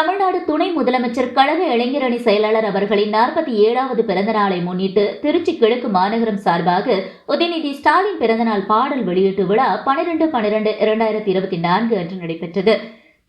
தமிழ்நாடு துணை முதலமைச்சர் கழக இளைஞரணி செயலாளர் அவர்களின் நாற்பத்தி ஏழாவது பிறந்த நாளை முன்னிட்டு திருச்சி கிழக்கு மாநகரம் சார்பாக உதயநிதி ஸ்டாலின் பிறந்தநாள் பாடல் வெளியீட்டு விழா பனிரெண்டு பனிரெண்டு இரண்டாயிரத்தி இருபத்தி நான்கு அன்று நடைபெற்றது.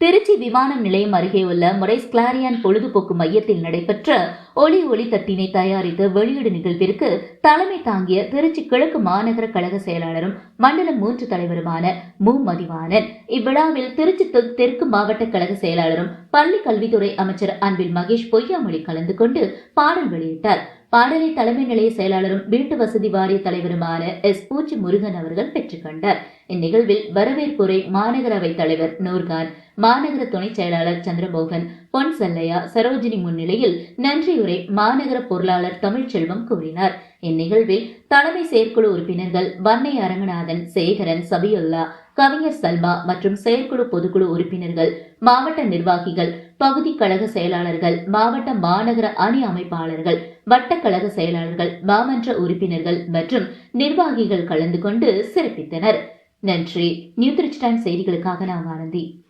திருச்சி விமான நிலையம் அருகே உள்ள மொரைஸ் கிளாரியான் பொழுதுபோக்கு மையத்தில் நடைபெற்ற ஒளி ஒளி தட்டினை தயாரித்த வெளியீடு நிகழ்விற்கு தலைமை தாங்கிய திருச்சி கிழக்கு மாநகர கழக செயலாளரும் மண்டல மூன்று தலைவருமான மு. மதிவாணன். இவ்விழாவில் திருச்சி தெற்கு மாவட்ட கழக செயலாளரும் பள்ளி கல்வித்துறை அமைச்சர் அன்பில் மகேஷ் பொய்யாமொழி கலந்து கொண்டு பாடல் வெளியிட்டார். பாடலை தலைமை நிலைய செயலாளரும் வீட்டு வசதி வாரிய தலைவருமான எஸ் பூச்சி முருகன் அவர்கள் பெற்றுக்கொண்டார் இந்நிகழ்வில் வரவேற்புரை மாநகரவை தலைவர் நூர்கான் மாநகர துணை செயலாளர் சந்திரமோகன் பொன் செல்லையா சரோஜினி முன்னிலையில் நன்றியுரை மாநகர பொருளாளர் தமிழ்ச்செல்வம் கூறினார். இந்நிகழ்வில் தலைமை செயற்குழு உறுப்பினர்கள் வன்னை அரங்கநாதன் சேகரன் சபியுல்லா கவிஞர் சல்மா மற்றும் செயற்குழு பொதுக்குழு உறுப்பினர்கள் மாவட்ட நிர்வாகிகள் பகுதி கழக செயலாளர்கள் மாவட்ட மாநகர அணி அமைப்பாளர்கள் வட்ட கழக செயலாளர்கள் மாமன்ற உறுப்பினர்கள் மற்றும் நிர்வாகிகள் கலந்து கொண்டு சிறப்பித்தனர். நன்றி. நியூ திருச்சி டைம் செய்திகளுக்காக நான் ஆனந்தி.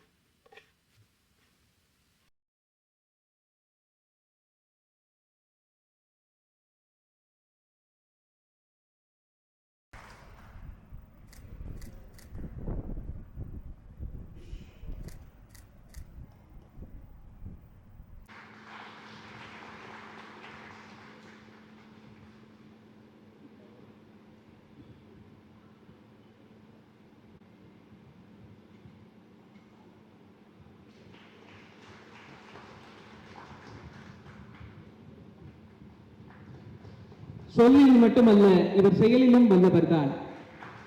சொல்லில் மட்டுமல்ல இவர் செயலிலும் வல்லவர்தான்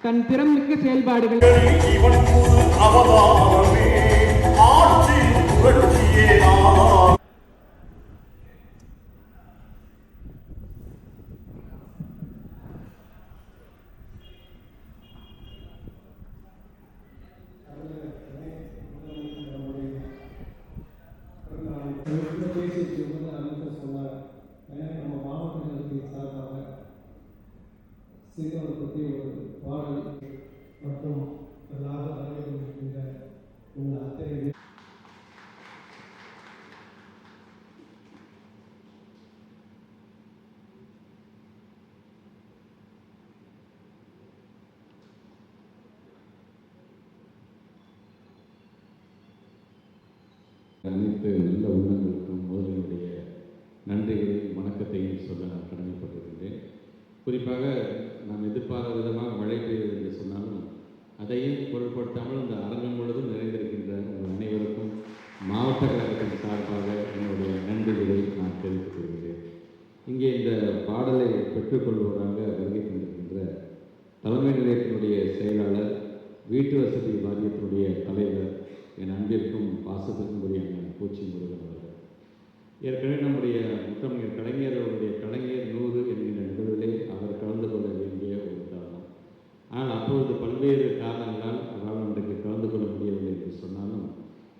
தன். திறமிக்க செயல்பாடுகள் அவதாரமே ஆட்சி புரட்சியே ஆனார் இவர்கிட்ட பேசிட்டு இருக்கும்போது அமைச்சர் சொன்னார் எனக்கு நம்ம மாவட்டங்களுக்கு சார்பாக சிறுவனை பற்றி ஒரு பாடல் மற்றும் எல்லாரும் வரவேற்கின்ற உங்கள் அனைத்து நல்ல உள்ளங்களுக்கும் முதலினுடைய நன்றிகளையும் வணக்கத்தையும் சொல்ல நான் கடமைப்பட்டிருக்கின்றேன் குறிப்பாக நாம் எதிர்பாராத விதமாக மழை பெய்வது என்று சொன்னாலும் அதையும் பொருட்படுத்தாமல் இந்த அரங்கம் முழுவதும் உங்கள் அனைவருக்கும் மாவட்ட கழகத்தின் சார்பாக என்னுடைய நன்றிகளை நான் தெரிவித்துக் கொள்கிறேன். இங்கே இந்த பாடலை பெற்றுக்கொள்வதாக வருகை தந்திருக்கின்ற தலைமை நிலையத்தினுடைய செயலாளர் வீட்டு வசதி வாரியத்தினுடைய தலைவர் என் அன்பிற்கும் பாசத்திற்கும் உரிய பூச்சி முருகன் அவர்கள். ஏற்கனவே நம்முடைய முத்தமிழர் கலைஞர் அவருடைய கலைஞர் நூறு என்கின்ற நிகழ்விலே அவர் கலந்து கொள்ள வேண்டிய ஒரு தருணம். ஆனால் அப்பொழுது பல்வேறு காரணங்கள் என்று சொன்னாலும்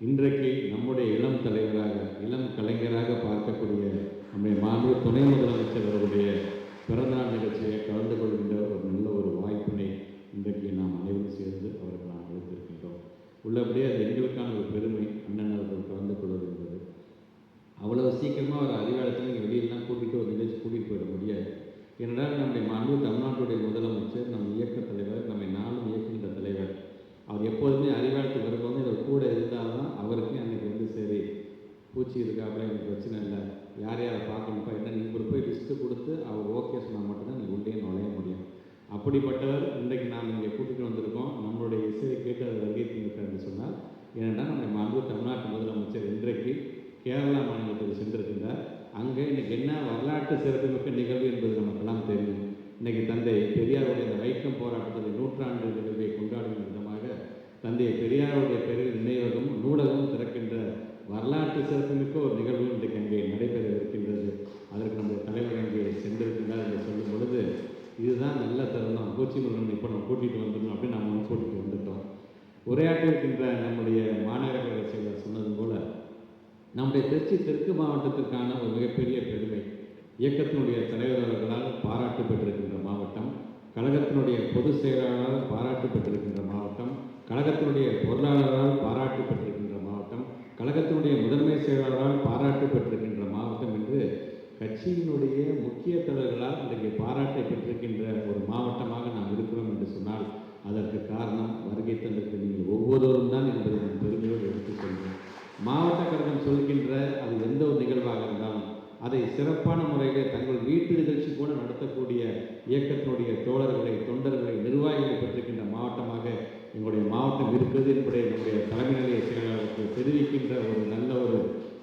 இன்றைக்கு நம்முடைய இளம் தலைவராக இளம் கலைஞராக பார்க்கக்கூடிய நம்முடைய மாண்பு துணை முதலமைச்சர் அவருடைய பிறந்தநாள் நிகழ்ச்சியை கலந்து கொள்கின்ற ஒரு நல்ல ஒரு வாய்ப்பினை இன்றைக்கு நாம் அனைவரும் சேர்ந்து அவருக்கு நாம் அளித்திருக்கின்றோம். உள்ளபடியே அது எங்களுக்கான ஒரு பெருமை அண்ணன் அவர்கள் கலந்து கொள்வது என்பது அவ்வளவு சீக்கிரமாக ஒரு அதிகாரத்தில் நீங்கள் வெளியெல்லாம் கூட்டிகிட்டு ஒரு நிகழ்ச்சி கூட்டிகிட்டு போயிட முடியாது. ஏனென்றால் நம்முடைய மாண்பு தமிழ்நாட்டு முதலமைச்சர் நம் இயக்க தலைவர் நம்மை நாளும் இயக்குகின்ற தலைவர் அவர் எப்போதுமே அறிவாளத்துக்கு வரும்போது இவர் கூட இருந்தால் தான் அவருக்கு அன்றைக்கி வந்து சரி பூச்சி இருக்காப்புல எனக்கு பிரச்சனை இல்லை யார் யாரை பார்க்கணும்ப்பா என்ன நீங்கள் போய் லிஸ்ட்டு கொடுத்து அவர் ஓகே சொன்னால் மட்டும்தான் நீங்கள் உள்ளே நுழைய முடியும் அப்படிப்பட்டவர் இன்றைக்கு நாம் இங்கே கூட்டிகிட்டு வந்திருக்கோம் நம்மளுடைய இசையை கேட்டு அதை வருகை தந்திருக்கார் என்று சொன்னால் ஏனென்றால் நம்முடைய மாண்பு தமிழ்நாட்டு முதலமைச்சர் இன்றைக்கு கேரளா மாநிலத்துக்கு சென்றிருக்கின்றார் அங்கே இன்னைக்கு என்ன வரலாற்று சிறப்புமிக்க நிகழ்வு என்பது நமக்கெல்லாம் தெரியும் இன்னைக்கு தந்தை பெரியாருடைய இந்த வைக்கம் போராட்டத்தில் நூற்றாண்டு நிகழ்வை கொண்டாடும் விதமாக தந்தை பெரியாருடைய பெரிய நினைவகம் நூலகம் திறக்கின்ற வரலாற்று சிறப்புமிக்க ஒரு நிகழ்வு இன்றைக்கு அங்கே நடைபெற இருக்கின்றது அதற்கு நம்முடைய தலைவர் அங்கே சென்றிருக்கின்றார் என்று சொல்லும் பொழுது இதுதான் நல்ல தருணம். கோச்சி முருகன் இப்போ நம்ம கூட்டிகிட்டு வந்துடணும் அப்படின்னு நம்ம கூட்டிகிட்டு வந்துட்டோம். உரையாற்றிருக்கின்ற நம்முடைய மாநகர கழக செயலர் சொன்னது போல நம்முடைய திருச்சி தெற்கு மாவட்டத்திற்கான ஒரு மிகப்பெரிய பெருமை இயக்கத்தினுடைய தலைவர் அவர்களால் பாராட்டு பெற்றிருக்கின்ற மாவட்டம் கழகத்தினுடைய பொதுச் செயலாளரால் பாராட்டு பெற்றிருக்கின்ற மாவட்டம் கழகத்தினுடைய பொருளாளரால் பாராட்டு பெற்றிருக்கின்ற மாவட்டம் கழகத்தினுடைய முதன்மை செயலாளரால் பாராட்டு பெற்றிருக்கின்ற மாவட்டம் என்று கட்சியினுடைய முக்கிய தலைவர்களால் இன்றைக்கு பாராட்டை பெற்றிருக்கின்ற ஒரு மாவட்டமாக நாம் இருக்கிறோம் என்று சொன்னால் அதற்கு காரணம் வருகை தந்திருக்கிற நீங்கள் ஒவ்வொருவரும் தான் என்பதை நான் பெருமையோடு எடுத்துக்கொள்கிறேன். மாவட்ட கழகம் சொல்கின்ற அது எந்த ஒரு நிகழ்வாக இருந்தாலும் அதை சிறப்பான முறையிலே தங்கள் வீட்டு நிகழ்ச்சி கூட நடத்தக்கூடிய இயக்கத்தினுடைய தோழர்களை தொண்டர்களை நிர்வாகிகளை பெற்றிருக்கின்ற மாவட்டமாக எங்களுடைய மாவட்டம் இருக்கிறது என்பதை நம்முடைய தலைமை நிலைய செயலாளருக்கு தெரிவிக்கின்ற ஒரு நல்ல ஒரு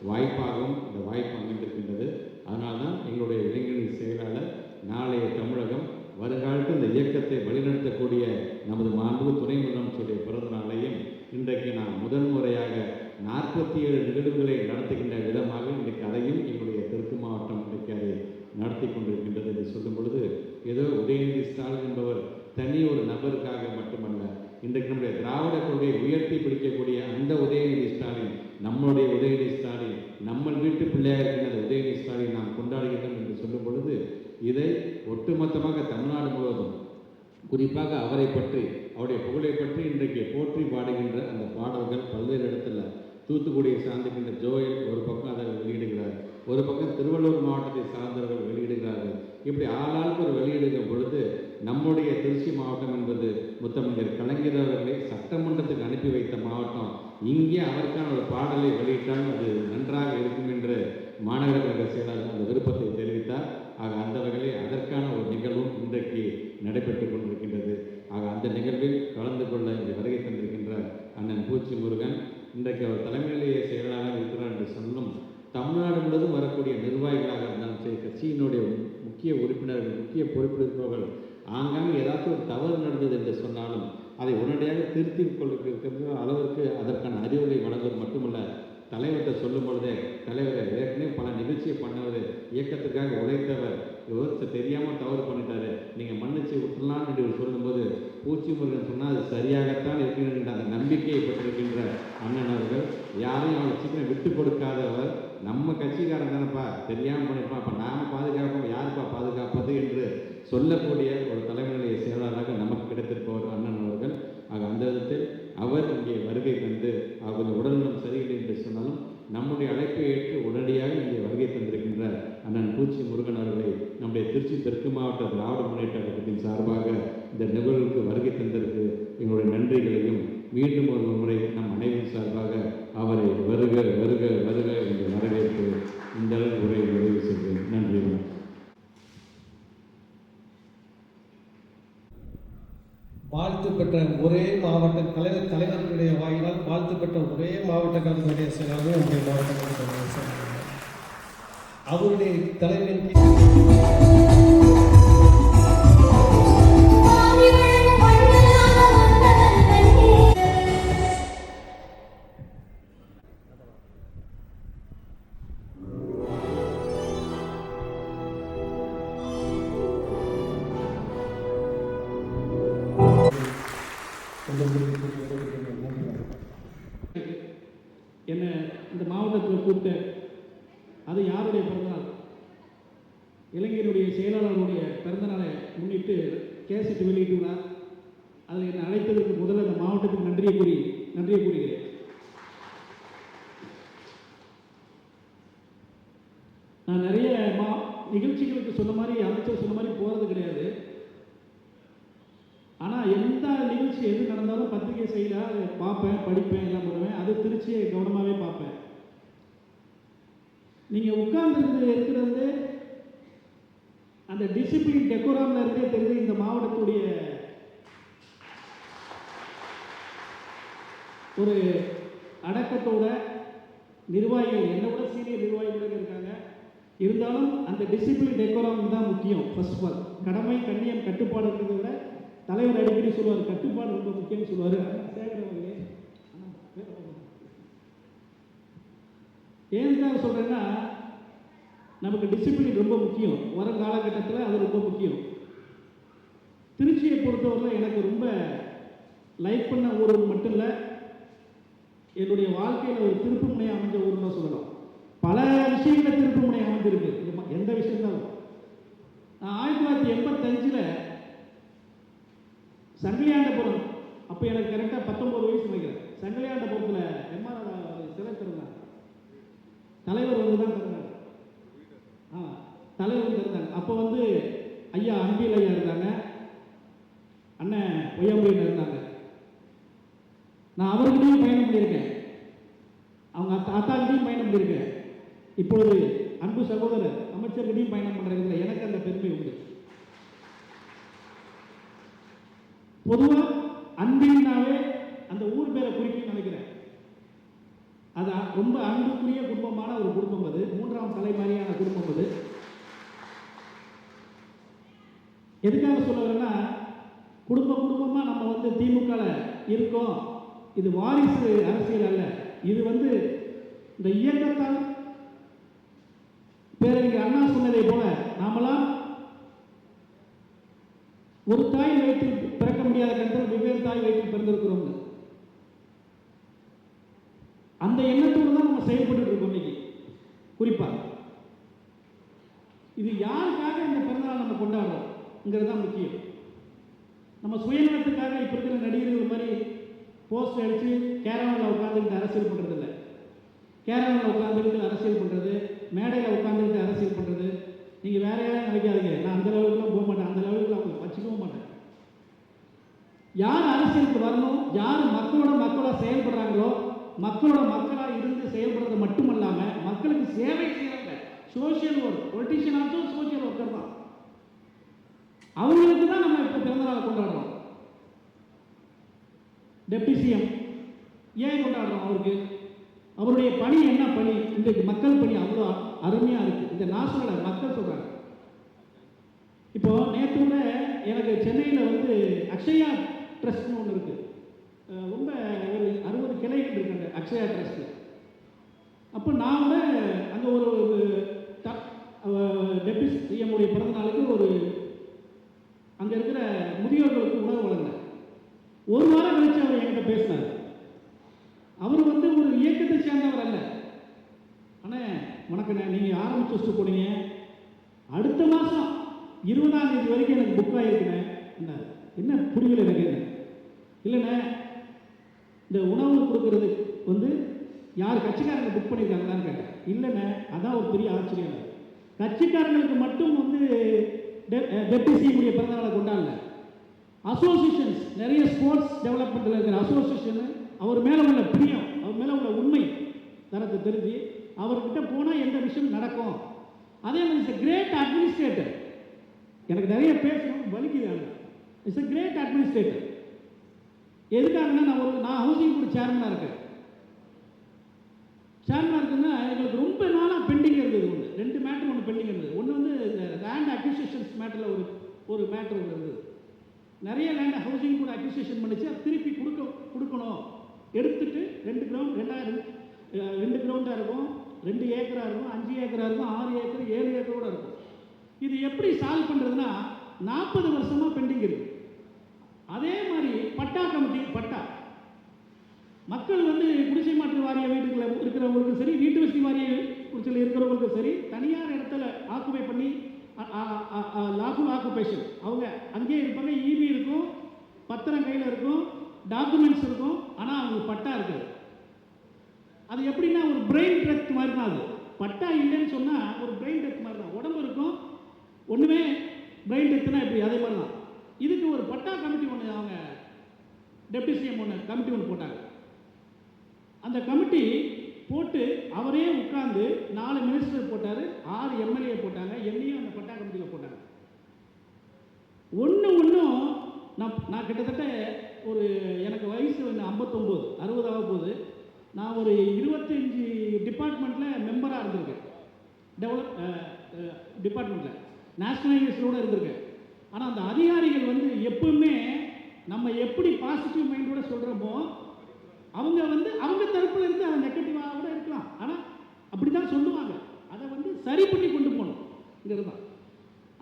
வாய்ப்பாகவும் இந்த வாய்ப்பு அமைந்திருக்கின்றது. அதனால்தான் எங்களுடைய இளைஞரணி செயலாளர் நாளைய தமிழகம் வருங்காலத்தில் இந்த இயக்கத்தை வழிநடத்தக்கூடிய நமது மாண்பு துணை முதலமைச்சருடைய பிறந்த நாளையும் இன்றைக்கு நான் முதன் முறையாக நாற்பத்தி ஏழு நிகழ்வுகளை நடத்துகின்ற விதமாக இன்றைக்கு அதையும் எங்களுடைய தெற்கு மாவட்டம் இன்றைக்கு அதை நடத்தி கொண்டிருக்கின்றது என்று சொல்லும் பொழுது ஏதோ உதயநிதி ஸ்டாலின் என்பவர் தனி ஒரு நபருக்காக மட்டுமல்ல இன்றைக்கு நம்முடைய திராவிட கொள்கையை உயர்த்தி பிடிக்கக்கூடிய அந்த உதயநிதி ஸ்டாலின் நம்மளுடைய உதயநிதி ஸ்டாலின் நம்ம வீட்டு பிள்ளையாக இருக்கின்ற அந்த உதயநிதி ஸ்டாலின் நாம் கொண்டாடுகின்றோம் என்று சொல்லும் பொழுது இதை ஒட்டுமொத்தமாக தமிழ்நாடு முழுவதும் குறிப்பாக அவரை பற்றி அவருடைய புகழை பற்றி இன்றைக்கு போற்றி பாடுகின்ற அந்த பாடல்கள் பல்வேறு இடத்துல தூத்துக்குடியை சார்ந்திருக்கின்ற ஜோயல் ஒரு பக்கம் அதை வெளியிடுகிறார் ஒரு பக்கம் திருவள்ளூர் மாவட்டத்தை சார்ந்தவர்கள் வெளியிடுகிறார்கள். இப்படி ஆளாளுக்கு ஒரு வெளியிடுகிற பொழுது நம்முடைய திருச்சி மாவட்டம் என்பது முத்தமிழர் கலைஞர் அவர்களை சட்டமன்றத்துக்கு அனுப்பி வைத்த மாவட்டம். இங்கே அவருக்கான ஒரு பாடலை வெளியிட்டால் அது நன்றாக இருக்கும் என்று மாநகர கழக செயலாளர் அந்த விருப்பத்தை தெரிவித்தார். ஆக அந்த வகையில் அதற்கான ஒரு நிகழ்வும் இன்றைக்கு நடைபெற்று கொண்டிருக்கின்றது. ஆக அந்த நிகழ்வில் கலந்து கொள்ள இங்கே வருகை தந்திருக்கின்ற அண்ணன் பூச்சி முருகன் இன்றைக்கு அவர் தலைமையிலேயே செயலாளர் இருக்கிறார் என்று சொன்னும் தமிழ்நாடு முழுவதும் வரக்கூடிய நிர்வாகிகளாக இருந்தாலும் சரி கட்சியினுடைய முக்கிய உறுப்பினர்கள் முக்கிய பொறுப்பெடுப்பவர்கள் ஆங்காங்கே ஏதாச்சும் ஒரு தவறு நடந்தது என்று சொன்னாலும் அதை உடனடியாக திருத்தி கொள்ளுகிற அளவிற்கு அதற்கான அறிவுரை வழங்குவது மட்டுமல்ல. தலைவர்கிட்ட சொல்லும் பொழுதே தலைவர் ஏற்கனவே பல நிகழ்ச்சியை பண்ணவர் இயக்கத்துக்காக உழைத்தவர் விவரத்தை தெரியாமல் தவறு பண்ணிட்டாரு நீங்கள் மன்னிச்சு விட்டுலான்னு என்று சொல்லும்போது பூச்சி முருகன் சொன்னால் அது சரியாகத்தான் இருக்கின்ற அந்த நம்பிக்கையை பெற்றிருக்கின்ற அண்ணன் அவர்கள் யாரையும் அவர் சீக்கிரம் விட்டு கொடுக்காதவர் நம்ம கட்சிக்காரன் தானேப்பா தெரியாமல் பண்ணிருப்பான். அப்போ நாம் பாதுகாப்போம் யாருப்பா பாதுகாப்பது என்று சொல்லக்கூடிய ஒரு தலைமை செயலாளராக நமக்கு கிடைத்திருப்பவர் அண்ணன் அவர்கள். ஆக அந்த விதத்தில் அவர் இங்கே வருகை தந்து அவர் உடல்நலம் சரியில்லை என்று சொன்னாலும் நம்முடைய அழைப்பை ஏற்று உடனடியாக இங்கே வருகை தந்திருக்கின்ற அண்ணன் பூச்சி முருகன் அவர்களை. நம்முடைய திருச்சி தெற்கு மாவட்ட திராவிட முன்னேற்ற கழகத்தின் சார்பாக இந்த நிகழ்வுக்கு வருகை தந்திருக்கு எங்களுடைய நன்றிகளை நான் நிறைய மா நிகழ்ச்சிகளுக்கு சொன்ன மாதிரி அமைச்சர் சொன்ன மாதிரி போகிறது கிடையாது. ஆனால் எந்த நிகழ்ச்சி எது நடந்தாலும் பத்திரிகை செய்யல அதை பார்ப்பேன் படிப்பேன் எல்லாம் பண்ணுவேன். அது திருச்சியை கவனமாகவே பார்ப்பேன். நீங்கள் உட்கார்ந்து இருக்கிறது அந்த டிசிப்ளின் டெக்கோராமில் இருந்தே தெரிஞ்சு இந்த மாவட்டத்துடைய ஒரு அடக்கத்தோட நிர்வாகிகள் என்னை விட சீனியர் நிர்வாகிகள் இருக்காங்க. இருந்தாலும் அந்த டிசிப்ளின் டெக்கோரம் தான் முக்கியம். ஃபர்ஸ்ட் ஆஃப் ஆல் கடமை கண்ணியம் கட்டுப்பாடு இருக்கிறத விட தலைவர் அடிக்கடி சொல்லுவார் கட்டுப்பாடு ரொம்ப முக்கியம்னு சொல்லுவார். சேகர் ஏதுக்காக சொல்கிறேன்னா நமக்கு டிசிப்ளின் ரொம்ப முக்கியம். வரும் காலகட்டத்தில் அது ரொம்ப முக்கியம். திருச்சியை பொறுத்தவரையில் எனக்கு ரொம்ப லைக் பண்ண ஊர் மட்டும் இல்லை என்னுடைய வாழ்க்கையில் ஒரு திருப்புமுனை அமைஞ்ச ஊர்னு தான் சொல்லலாம் பல விஷயங்களை திருப்பு முனை அமைந்திருக்கு எந்த விஷயம் தான் நான் ஆயிரத்தி தொள்ளாயிரத்தி எண்பத்தஞ்சில் சங்கிலியாண்டபுரம் அப்போ எனக்கு கரெக்டாக பத்தொம்பது வயசு நினைக்கிறேன். சங்கிலியாண்டபுரத்தில் எம்ஆர் சிலை திறந்தாங்க. தலைவர் வந்து தான் திறந்தாங்க. ஆ தலைவர் திறந்தாங்க அப்போ வந்து ஐயா அன்பில் ஐயா இருந்தாங்க. அண்ணன் பொய்யாமொழியில் இருந்தாங்க. நான் அவர்கிட்டையும் பயணம் பண்ணியிருக்கேன் அவங்க அத்தா அத்தாக்கிட்டையும் பயணம் பண்ணியிருக்கேன் இப்பொழுது அன்பு சகோதரர் அமைச்சர்களையும் பயணம் பண்ணுறதுல எனக்கு அந்த பெருமை உண்டு. பொதுவாக அன்பினாவே அந்த ஊர் பேரை குறிக்கும் நினைக்கிறேன். அது ரொம்ப அன்புக்குரிய குடும்பமான ஒரு குடும்பம் அது. மூன்றாம் தலைமுறையான குடும்பம் அது. எதுக்காக சொல்லுவேன்னா குடும்ப குடும்பமாக நம்ம வந்து திமுகவில் இருக்கோம். இது வாரிசு அரசியல் அல்ல. இது வந்து இந்த இயக்கத்தால் பேரறிஞர் அண்ணா சொன்னதை போல நாமெல்லாம் ஒரு தாய் வயிற்றில் பிறக்க முடியாத கண்கள் வெவ்வேறு தாய் வயிற்றில் பிறந்திருக்கிறோம் அந்த எண்ணத்தோடு தான் நம்ம செயல்பட்டு இருக்கோம் இன்னைக்கு. குறிப்பா இது யாருக்காக இந்த பிறந்தநாள் நம்ம கொண்டாடுறோம்ங்கிறது தான் முக்கியம். நம்ம சுயநலத்துக்காக இப்போ இருக்கிற நடிகர்கள் மாதிரி போஸ்ட் அடித்து கேரளாவில் உட்காந்துக்கிட்டு அரசியல் பண்ணுறது இல்லை உட்காந்துக்கிட்டு அரசியல் பண்ணுறது மேடையில் உட்காந்துக்கிட்டு அரசியல் பண்ணுறது நீங்கள் வேற யாரும் நினைக்காதீங்க. நான் அந்த லெவலுக்குலாம் போக மாட்டேன். அந்த லெவலுக்கு அவங்களை வச்சுக்கவும் மாட்டேன். யார் அரசியலுக்கு வரணும்? யார் மக்களோட மக்களாக செயல்படுறாங்களோ மக்களோட மக்களாக இருந்து செயல்படுறது மட்டுமல்லாமல் மக்களுக்கு சேவை செய்கிறாங்க social work politician also social worker தான். அவங்களுக்கு தான் நம்ம இப்போ பிறந்தநாளை கொண்டாடுறோம். டெப்டி சிஎம் ஏன் கொண்டாடுறோம் அவருக்கு? அவருடைய பணி என்ன பணி? இன்றைக்கு மக்கள் பணி அவ்வளோ அருமையாக இருக்குது இந்த நாசனோட மக்கள் சொல்கிறாங்க இப்போ நேற்று கூட எனக்கு சென்னையில் வந்து அக்ஷயா ட்ரஸ்ட்னு ஒன்று இருக்குது ரொம்ப ஒரு அறுபது கிளைகள் இருக்காங்க அக்ஷயா ட்ரஸ்ட்டு அப்போ நான் கூட அங்கே ஒரு டெப்டி சிஎம்முடைய பிறந்த நாளுக்கு ஒரு அங்கே இருக்கிற முதியோர்களுக்கு உணவு வழங்கினேன். ஒரு வாரம் கழிச்சு அவர் என்கிட்ட பேசினார். அவர் வந்து ஒரு இயக்கத்தை சேர்ந்தவர் அல்ல. அண்ணே வணக்கண்ணே நீங்கள் ஆரம்பிச்சு வச்சுட்டு போனீங்க? அடுத்த மாதம் இருபதாம் தேதி வரைக்கும் எனக்கு புக் ஆகிருக்குண்ணே என்ன என்ன புரியல எனக்கு? இல்லைண்ணே இந்த உணவு கொடுக்கறது வந்து யார் கட்சிக்காரங்க புக் பண்ணியிருக்காங்களான்னு கேட்டேன். இல்லைண்ணே அதான் ஒரு பெரிய ஆச்சரியம். கட்சிக்காரங்களுக்கு மட்டும் வந்து டெப்டி சிஎம்முடைய பிறந்தநாளை கொண்டாடல. அசோசியேஷன்ஸ் நிறைய ஸ்போர்ட்ஸ் டெவலப்மெண்ட்டில் இருக்கிற அசோசியேஷன் அவர் மேலே உள்ள பிரியம் அவர் மேலே உள்ள உண்மை தரத்தை தெரிஞ்சு அவர்கிட்ட போனால் எந்த விஷயம் நடக்கும். அதே மாதிரி இட்ஸ் கிரேட் அட்மினிஸ்ட்ரேட்டர் எனக்கு நிறைய பேசணும் வலிக்குது இட்ஸ் அ கிரேட் அட்மினிஸ்ட்ரேட்டர் எதுக்காகன்னா நான் ஒரு நான் ஹவுசிங் போர்டு சேர்மனாக இருக்கேன். சேர்மனாக இருக்குன்னா எங்களுக்கு ரொம்ப நாளாக பெண்டிங் இருந்தது ஒன்று ரெண்டு மேட்ரு ஒன்று பெண்டிங் இருந்தது. ஒன்று வந்து இந்த லேண்ட் அக்யூசியேஷன்ஸ் மேட்டரில் ஒரு ஒரு மேட்ரு ஒன்று இருந்தது. நிறைய லேண்ட் ஹவுசிங் கூட அக்யூசியேஷன் பண்ணிச்சு அது திருப்பி கொடுக்க எடுத்துட்டு ரெண்டு கிரவுண்ட் ரெண்டாயிரம் ரெண்டு கிரவுண்டாக இருக்கும். ரெண்டு ஏக்கராக இருக்கும் அஞ்சு ஏக்கராக இருக்கும் ஆறு ஏக்கர் ஏழு ஏக்கரோட இருக்கும். இது எப்படி சால்வ் பண்ணுறதுன்னா நாற்பது வருஷமாக பெண்டிங் இருக்கு. அதே மாதிரி பட்டா கமிட்டி பட்டா. மக்கள் வந்து குடிசை மாற்று வாரிய வீட்டுக்குள்ள இருக்கிறவங்களுக்கும் சரி வீட்டு வசதி வாரிய குடிசையில் இருக்கிறவங்களுக்கும் சரி தனியார் இடத்துல ஆக்குபை பண்ணி லாகுல் ஆக்குபேஷன் அவங்க அங்கேயே இருப்பாங்க ஈபி இருக்கும் பத்திரம் கையில் இருக்கும் டாக்குமெண்ட்ஸ் இருக்கும் ஆனால் அவங்களுக்கு பட்டா இருக்குது அது எப்படின்னா ஒரு பிரெயின் டெத் மாதிரி தான் அது. பட்டா இல்லைன்னு சொன்னால் ஒரு பிரெயின் டெத் மாதிரி தான் உடம்பு இருக்கும் ஒன்றுமே பிரெயின் டெத்துனா இப்படி அதே மாதிரி தான் இதுக்கு ஒரு பட்டா கமிட்டி ஒன்று அவங்க டெப்டி சிஎம் ஒன்று கமிட்டி ஒன்று போட்டாங்க. அந்த கமிட்டி போட்டு அவரே உட்கார்ந்து நாலு மினிஸ்டர் போட்டார் ஆறு எம்எல்ஏ போட்டாங்க என்னையும் அந்த பட்டா கமிட்டியில் போட்டாங்க. ஒன்று ஒன்றும் நான் நான் கிட்டத்தட்ட ஒரு எனக்கு வயசு வந்து ஐம்பத்தொம்போது அறுபதாக போகுது நான் ஒரு இருபத்தஞ்சி டிபார்ட்மெண்ட்டில் மெம்பராக இருந்திருக்கேன். டெவலப் டிபார்ட்மெண்ட்டில் நேஷனலைசரோடு இருந்திருக்கேன். ஆனால் அந்த அதிகாரிகள் வந்து எப்பவுமே நம்ம எப்படி பாசிட்டிவ் மைண்டோட சொல்கிறோமோ அவங்க வந்து அவங்க தரப்புல இருந்து அதை நெகட்டிவாக கூட இருக்கலாம். ஆனால் அப்படி தான் சொல்லுவாங்க. அதை வந்து சரி பண்ணி கொண்டு போகணுங்கிறது தான்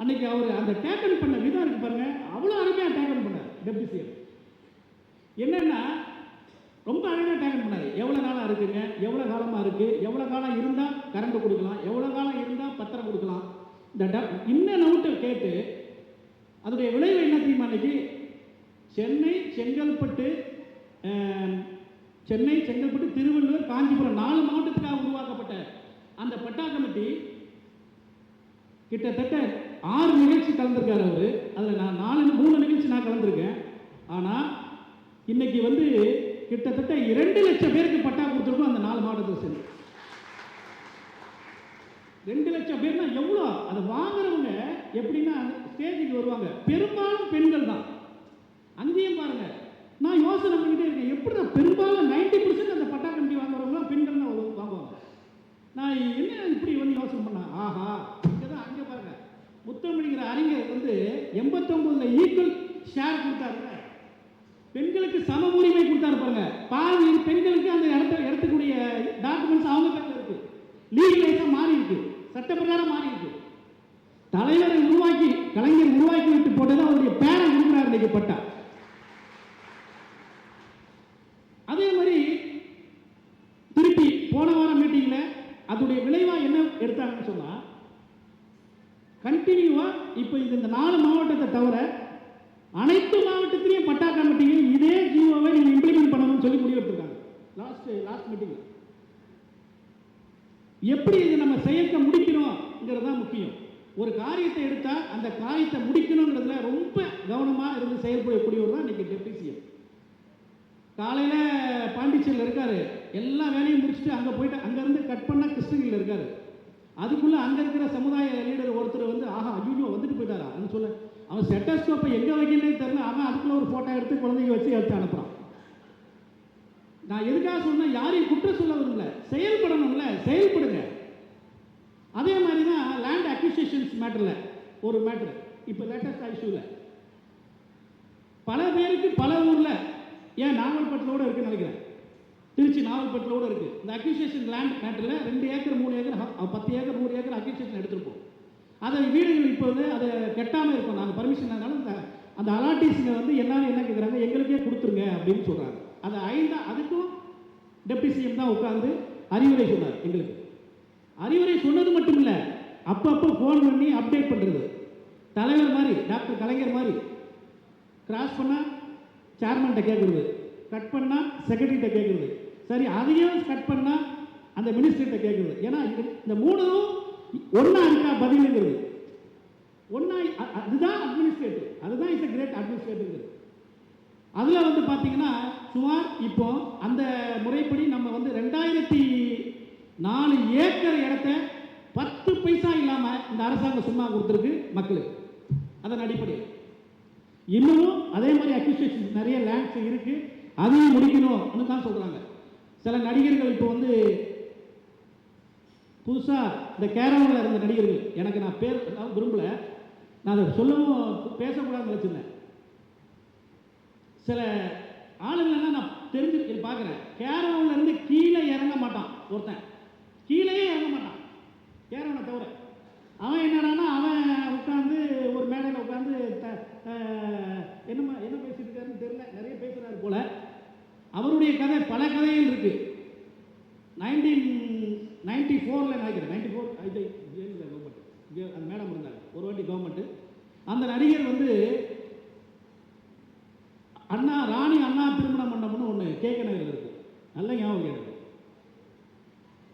அன்னைக்கு அவர் அந்த டேக்கல் பண்ண விதம் இருக்கு பாருங்கள் அவ்வளோ அருமையாக டேக்கல் பண்ணார். டெப்டி சிஎம் என்னென்னா ரொம்ப அழகாக டேக்கன் பண்ணார் எவ்வளோ காலம் இருக்குங்க? எவ்வளோ காலமாக இருக்குது எவ்வளோ காலம் இருந்தால் கரண்ட் கொடுக்கலாம்? எவ்வளோ காலம் இருந்தால் பத்திரம் கொடுக்கலாம்? இந்த ட இன்ன நோட்டை கேட்டு அதோடைய விளைவு என்ன தெரியுமா அன்னைக்கு சென்னை செங்கல்பட்டு சென்னை செங்கல்பட்டு திருவள்ளூர் காஞ்சிபுரம் நாலு மாவட்டத்துக்காக உருவாக்கப்பட்ட அந்த பட்டா கமிட்டி கிட்டத்தட்ட ஆறு நிகழ்ச்சி கலந்துருக்காரு அவர். அதில் நான் நாலு மூணு நிகழ்ச்சி நான் கலந்துருக்கேன். ஆனால் இன்னைக்கு வந்து கிட்டத்தட்ட இரண்டு லட்சம் பேருக்கு பட்டா கொடுத்துருக்கோம் அந்த நாலு மாவட்டத்தில் சேர்ந்து. ரெண்டு லட்சம் பேர்னா எவ்வளோ? அதை வாங்குறவங்க எப்படின்னா ஸ்டேஜுக்கு வருவாங்க. பெரும்பாலும் பெண்கள் தான். அங்கேயும் பாருங்க. நான் யோசனை பண்ணிட்டே இருக்கேன். எப்படி நான் பெரும்பாலும் நைன்டி பர்சன்ட் அந்த பட்டா கம்பி வாங்குறவங்க பெண்கள் தான் வாங்குவாங்க. நான் என்ன இப்படி வந்து யோசனை பண்ணேன்? ஆஹா இங்கே தான் அங்கே பாருங்க. முத்தமிழிங்கிற அறிஞர் வந்து எண்பத்தொம்போதில் ஈக்குவல் ஷேர் கொடுத்தாருங்க. பெண்களுக்கு சம உரிமை கொடுத்தாரு பாருங்க. பாதி பெண்களுக்கு அந்த இடத்த இடத்துக்குரிய டாக்குமெண்ட்ஸ் அவங்க பேர்ல இருக்கு. லீகலைஸா மாறி இருக்கு. சட்டப்பிரகாரம் மாறி இருக்கு. தலைவரை உருவாக்கி கலைஞர் உருவாக்கி விட்டு போட்டது அவருடைய பேரை கொடுக்குறாரு இன்னைக்கு பட்டா. அதே மாதிரி திருப்பி போன வாரம் மீட்டிங்ல அதோடைய விளைவா என்ன எடுத்தாங்கன்னு சொன்னா கண்டினியூவா இப்போ இது இந்த நாலு மாவட்டத்தை தவிர எப்படி இது நம்ம செயற்க முடிக்கணுங்கிறது தான் முக்கியம். ஒரு காரியத்தை எடுத்தால் அந்த காரியத்தை முடிக்கணுங்கிறதுல ரொம்ப கவனமாக இருந்து செயல்படக்கூடியவர் தான் இன்றைக்கி டெப்டி சிஎம். காலையில் பாண்டிச்சேரியில் இருக்கார். எல்லா வேலையும் முடிச்சுட்டு அங்கே போயிட்டு அங்கேருந்து கட் பண்ணால் கிருஷ்ணகிரியில் இருக்கார். அதுக்குள்ளே அங்கே இருக்கிற சமுதாய லீடர் ஒருத்தர் வந்து ஆஹா ஐயோ வந்துட்டு போயிட்டாரா? அப்படின்னு சொல்ல அவன் செட்டஸ்கோப்பை எங்கே வைக்கணும்னே தெரியல. அவன் அதுக்குள்ள ஒரு ஃபோட்டோ எடுத்து குழந்தைங்க வச்சு எடுத்து அனுப்புறான். நான் எதுக்காக சொன்னேன் யாரையும் குற்றம் சொல்ல விரும்பல செயல்படணும்ல செயல்படுங்க. அதே மாதிரி தான் லேண்ட் அக்விசேஷன்ஸ் மேட்டரில் ஒரு மேட்ரு இப்போ லேட்டஸ்ட் இஷ்யூவில் பல பேருக்கு பல ஊரில் ஏன் நாவல்பட்டிலோட இருக்குன்னு நினைக்கிறேன். திருச்சி நாவல்பட்டிலோட இருக்குது இந்த அக்யூசியேஷன் லேண்ட் மேட்டரில் ரெண்டு ஏக்கர் மூணு ஏக்கர் பத்து ஏக்கர் நூறு ஏக்கர் அக்யூசியேஷன் எடுத்திருப்போம். அதை வீடுகள் இப்போ வந்து அதை கெட்டாமல் இருக்கும். நாங்கள் பர்மிஷன் இருந்தாலும் அந்த அலாட்டிஸுங்க வந்து என்ன என்ன கேட்குறாங்க எங்களுக்கே கொடுத்துருங்க அப்படின்னு சொல்கிறாங்க அந்த ஐந்தா அதுக்கும் டெப்டி சிஎம் தான் உட்காந்து அறிவுரை சொன்னார் எங்களுக்கு. அறிவுரை சொன்னது மட்டும் இல்லை அப்பப்போ ஃபோன் பண்ணி அப்டேட் பண்ணுறது தலைவர் மாதிரி டாக்டர் கலைஞர் மாதிரி. கிராஸ் பண்ணால் சேர்மன்கிட்ட கேட்குறது கட் பண்ணால் செக்ரட்டரிகிட்ட கேட்குறது சரி அதையும் கட் பண்ணால் அந்த மினிஸ்டர்கிட்ட கேட்குறது ஏன்னா இது இந்த மூணும் ஒன்றா இருக்கா பதிலுங்கிறது. ஒன்றா அதுதான் அட்மினிஸ்ட்ரேட்டிவ் அதுதான் இஸ் கிரேட் அட்மினிஸ்ட்ரேட்டிவ் அதில் வந்து பார்த்தீங்கன்னா சுமார் இப்போ அந்த முறைப்படி நம்ம வந்து ரெண்டாயிரத்தி நாலு ஏக்கர் இடத்த பத்து பைசா இல்லாமல் இந்த அரசாங்கம் சும்மா கொடுத்துருக்கு மக்களுக்கு அதன் அடிப்படையில் இன்னமும் அதே மாதிரி அக்யூசியேஷன் நிறைய லேண்ட்ஸ் இருக்கு. அதையும் முடிக்கணும்னு தான் சொல்றாங்க. சில நடிகர்கள் இப்போ வந்து புதுசா இந்த கேரளாவில் இருந்த நடிகர்கள் எனக்கு நான் பேர் நான் விரும்பல. நான் அதை சொல்லவும் பேசக்கூடாதுன்னு வச்சிருந்தேன் சில ஆளுங்கள்லாம் நான் தெரிஞ்சு பார்க்குறேன். கேரளாவில் இருந்து கீழே இறங்க மாட்டான் ஒருத்தன். கீழேயே இறங்க மாட்டான். கேரளனை தவிர. அவன் என்னடான்னா அவன் உட்காந்து ஒரு மேடையில் உட்காந்து என்னமா என்ன பேசிட்டு இருக்காருன்னு தெரியல. நிறைய பேசுறாரு போல. அவருடைய கதை பல கதைகள் இருக்கு. நைன்டீன் நைன்டி ஃபோரில் நினைக்கிறேன். நைன்டி ஃபோர் இது ஜெயலலிதா கவர்மெண்ட் அந்த மேடம் இருந்தாங்க. ஒரு வாட்டி கவர்மெண்ட்டு அந்த நடிகர் வந்து அண்ணா ராணி அண்ணா திருமண மண்டபம்னு ஒன்று கேட்க நகரில் இருக்கு. நல்ல ஞாபகம் எனக்கு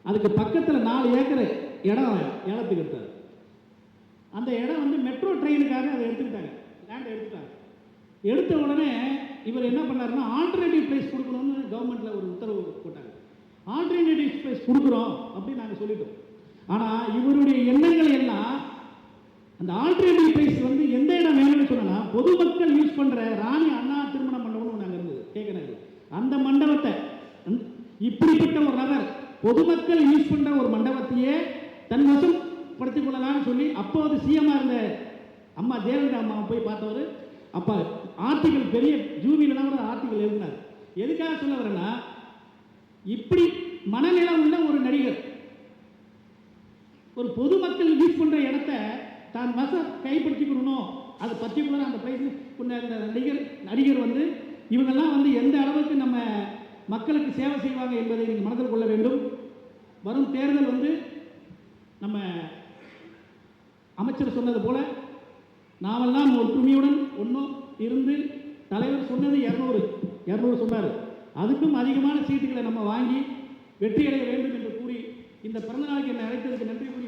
அதுக்கு பக்கத்தில் நாலு ஏக்கர் இடம் ஏலத்துக்கு எடுத்தார். அந்த இடம் வந்து மெட்ரோ ட்ரெயினுக்காக அதை எடுத்துக்கிட்டாங்க. லேண்ட் எடுத்துட்டாங்க. எடுத்த உடனே இவர் என்ன பண்ணாருன்னா ஆல்டர்னேட்டிவ் பிளேஸ் கொடுக்கணும்னு கவர்மெண்ட்டில் ஒரு உத்தரவு போட்டாங்க. ஆல்டர்னேட்டிவ் பிளேஸ் கொடுக்குறோம் அப்படின்னு நாங்கள் சொல்லிட்டோம். ஆனால் இவருடைய எண்ணங்கள் எல்லாம் அந்த ஆல்டர்னேட்டிவ் பிளேஸ் வந்து எந்த இடம் வேணும்னு சொன்னால் பொதுமக்கள் யூஸ் பண்ணுற ராணி அண்ணா திரு மண்டபம்னு அந்த மண்டபத்தை இப்படிப்பட்ட ஒரு நபர் பொதுமக்கள் யூஸ் பண்ற ஒரு மண்டபத்தையே தன் வசம் படுத்திக் கொள்ளலாம்னு சொல்லி அப்போ அப்போது சிஎம்மா இருந்த அம்மா ஜெயலலிதா அம்மாவை போய் பார்த்தவர் அப்ப ஆர்டிகள் பெரிய ஜூபிலாம் கூட ஆர்டிகள் எழுதினார். எதுக்காக சொல்ல வரேன்னா இப்படி மனநிலை உள்ள ஒரு நடிகர் ஒரு பொதுமக்கள் யூஸ் பண்ற இடத்த தான் வச கைப்பற்றிக்கணும் அது பர்டிகுலராக அந்த பிளேஸ் நடிகர் நடிகர் வந்து இவங்கெல்லாம் வந்து எந்த அளவுக்கு நம்ம மக்களுக்கு சேவை செய்வாங்க என்பதை நீங்கள் மனதில் கொள்ள வேண்டும். வரும் தேர்தல் வந்து நம்ம அமைச்சர் சொன்னது போல நாமெல்லாம் ஒற்றுமையுடன் ஒன்றும் இருந்து தலைவர் சொன்னது இரநூறு இரநூறு சொன்னார். அதுக்கும் அதிகமான சீட்டுகளை நம்ம வாங்கி வெற்றி அடைய வேண்டும் என்று கூறி இந்த பிறந்தநாளுக்கு என்னை அழைத்ததுக்கு நன்றி கூறி